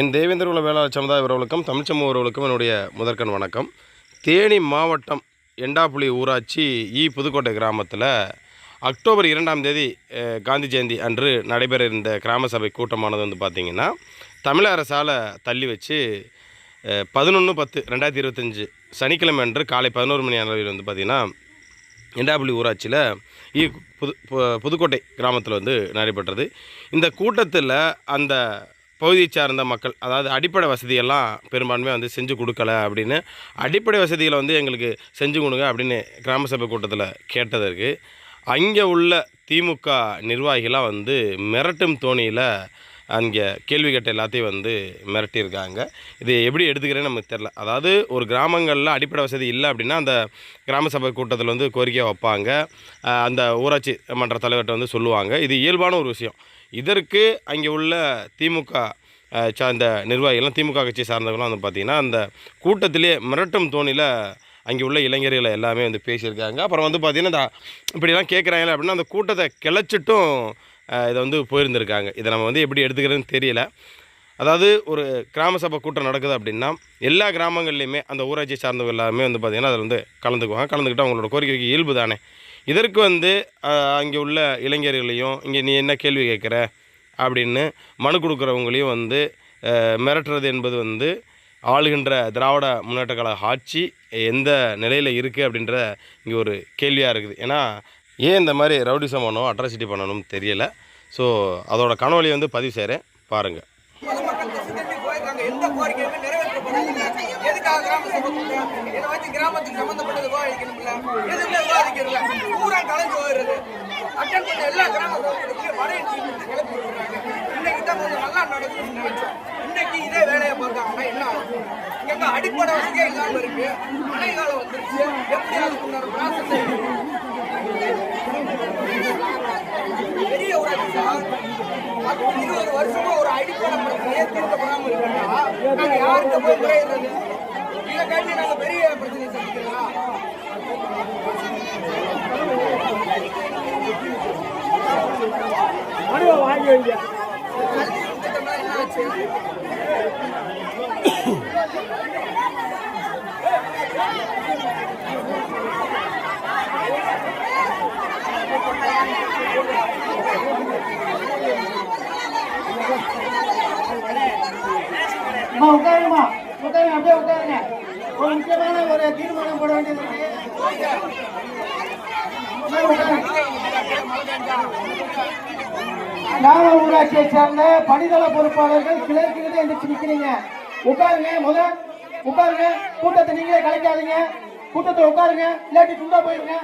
என் தேவேந்திர குல வேளாண் சமுதாய உறவுகளுக்கும் தமிழ் சமூக உறவுகளுக்கும் என்னுடைய முதற்கண் வணக்கம். தேனி மாவட்டம் எண்டாப்புலி ஊராட்சி இ புதுக்கோட்டை கிராமத்தில் அக்டோபர் இரண்டாம் தேதி காந்தி ஜெயந்தி அன்று நடைபெற இருந்த கிராம சபை கூட்டமானது வந்து பார்த்திங்கன்னா தமிழக அரசால் தள்ளி வச்சு பதினொன்று பத்து ரெண்டாயிரத்தி இருபத்தஞ்சி சனிக்கிழமை அன்று காலை பதினோரு மணி அளவில் வந்து பார்த்திங்கன்னா எண்டாப்புலி ஊராட்சியில் இ புது புதுக்கோட்டை கிராமத்தில் வந்து நடைபெற்றது. இந்த கூட்டத்தில் அந்த பகுதியை சார்ந்த மக்கள் அதாவது அடிப்படை வசதியெல்லாம் பெரும்பான்மையாக வந்து செஞ்சு கொடுக்கல அப்படின்னு அடிப்படை வசதிகளை வந்து எங்களுக்கு செஞ்சு கொடுங்க அப்படின்னு கிராம சபை கூட்டத்தில் கேட்டதற்கு அங்கே உள்ள திமுக நிர்வாகிகளாக வந்து மிரட்டும் தோணியில் அங்கே கேள்வி கேட்ட எல்லாத்தையும் வந்து மிரட்டியிருக்காங்க. இது எப்படி எடுத்துக்கிறேன்னு நமக்கு தெரில அதாவது ஒரு கிராமங்களில் அடிப்படை வசதி இல்லை அப்படின்னா அந்த கிராம சபை கூட்டத்தில் வந்து கோரிக்கை வைப்பாங்க. அந்த ஊராட்சி மன்ற தலைவர்கிட்ட வந்து சொல்லுவாங்க. இது இயல்பான ஒரு விஷயம். இதற்கு அங்கே உள்ள திமுக அஹ், சார்ந்த நிர்வாகிகள்லாம் திமுக கட்சி சார்ந்தவங்களாம் வந்து பார்த்திங்கன்னா அந்த கூட்டத்திலே மிரட்டும் தோணியில் அங்கே உள்ள இளைஞர்களை எல்லாமே வந்து பேசியிருக்காங்க. அப்புறம் வந்து பார்த்திங்கன்னா இந்த இப்படிலாம் கேட்குறாங்களே அப்படின்னா அந்த கூட்டத்தை கிளச்சிட்டும் இதை வந்து போயிருந்திருக்காங்க. இதை நம்ம வந்து எப்படி எடுத்துக்கிறதுன்னு தெரியல. அதாவது ஒரு கிராம சபை கூட்டம் நடக்குது அப்படின்னா எல்லா கிராமங்கள்லையுமே அந்த ஊராட்சியை சார்ந்தவங்க எல்லாமே வந்து பார்த்திங்கன்னா அதில் வந்து கலந்துக்குவாங்க. கலந்துக்கிட்டு அவங்களோட கோரிக்கைக்கு இயல்பு தானே. இதற்கு வந்து அங்கே உள்ள இளைஞர்களையும் இங்கே நீ என்ன கேள்வி கேட்குற? அப்படின்னு மனு கொடுக்குறவங்களையும் வந்து மிரட்டுறது என்பது வந்து ஆளுகின்ற திராவிட முன்னேற்ற கழக ஆட்சி எந்த நிலையில் இருக்குது அப்படின்ற இங்கே ஒரு கேள்வியாக இருக்குது. ஏன்னா ஏன் இந்த மாதிரி ரவுடிசம் பண்ணணும் அட்ராசிட்டி பண்ணணும்னு தெரியலை. ஸோ அதோட கனவழி வந்து பதிவு செய்கிறேன் பாருங்கள் எந்த எதுக்காக கிராம சபை இதை வச்சு கிராமத்துக்கு சம்பந்தப்பட்டது விவாதிக்கணும்ல? எதுவுமே விவாதிக்கிறதுல பூரா கலைஞ்சு போயிடுறது அட்டன் பண்ண எல்லா கிராம சபைகளுக்கும் வட கிளப்பி விடுறாங்க. இன்னைக்கு தான் கொஞ்சம் நல்லா நடக்குதுன்னு நினைச்சோம் இன்னைக்கு இதே வேலையை பார்த்தாங்கன்னா என்ன ஆகும்? இங்க அடிப்படை வசதியே இல்லாமல் இருக்கு. மழை காலம் வந்துருச்சு எப்படி அதுக்குண்டான ப்ராசஸ் பெரிய ஊராட்சி இருபது வருஷமா ஒரு அடிப்படை பிரச்சனையே தீர்க்கப்படாம நாங்க யார்கிட்ட போய் முறையிடுறது இதை காட்டி நாங்க பெரிய பிரச்சனை சந்திக்கலாம் கல்வி திட்டம்லாம் என்ன ஆச்சு அம்மா உட்காருமா உட்காருங்க அப்படியே உட்காருங்க ஒரு முக்கியமான ஒரு தீர்மானம் போட வேண்டியது இருக்கு. உட்காருங்க. கிராம ஊராட்சியை சேர்ந்த பணிதள பொறுப்பாளர்கள் கிளர்க்கிறது எந்திரிச்சு நிக்கிறீங்க உட்காருங்க முதல் உட்காருங்க கூட்டத்தை நீங்களே கலைக்காதீங்க கூட்டத்தை உட்காருங்க இல்லாட்டி துண்டா போயிருங்க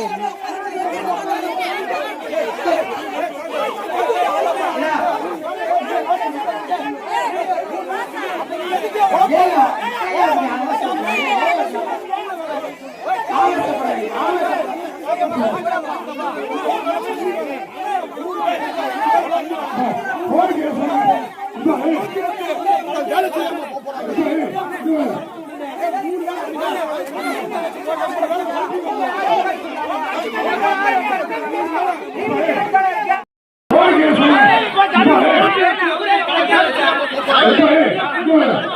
ஏங்க, ஏன் இப்படி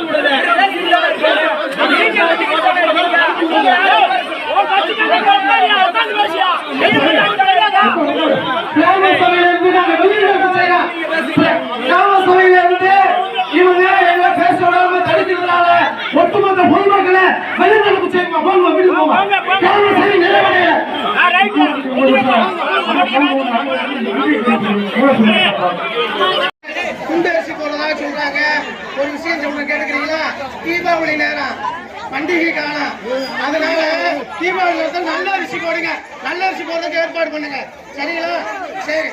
குண்டரிசி போடுறதா சொல்றாங்க. ஒரு விஷயம் சொல்ல கேட்டுக்கிறீங்களா? தீபாவளி நேரம். பண்டிகை காலம். அதனால தீபாவளி நேரத்தில் நல்ல அரிசி போடுங்க. நல்ல அரிசி போடுறதுக்கு ஏற்பாடு பண்ணுங்க. சரிங்களா? சரி.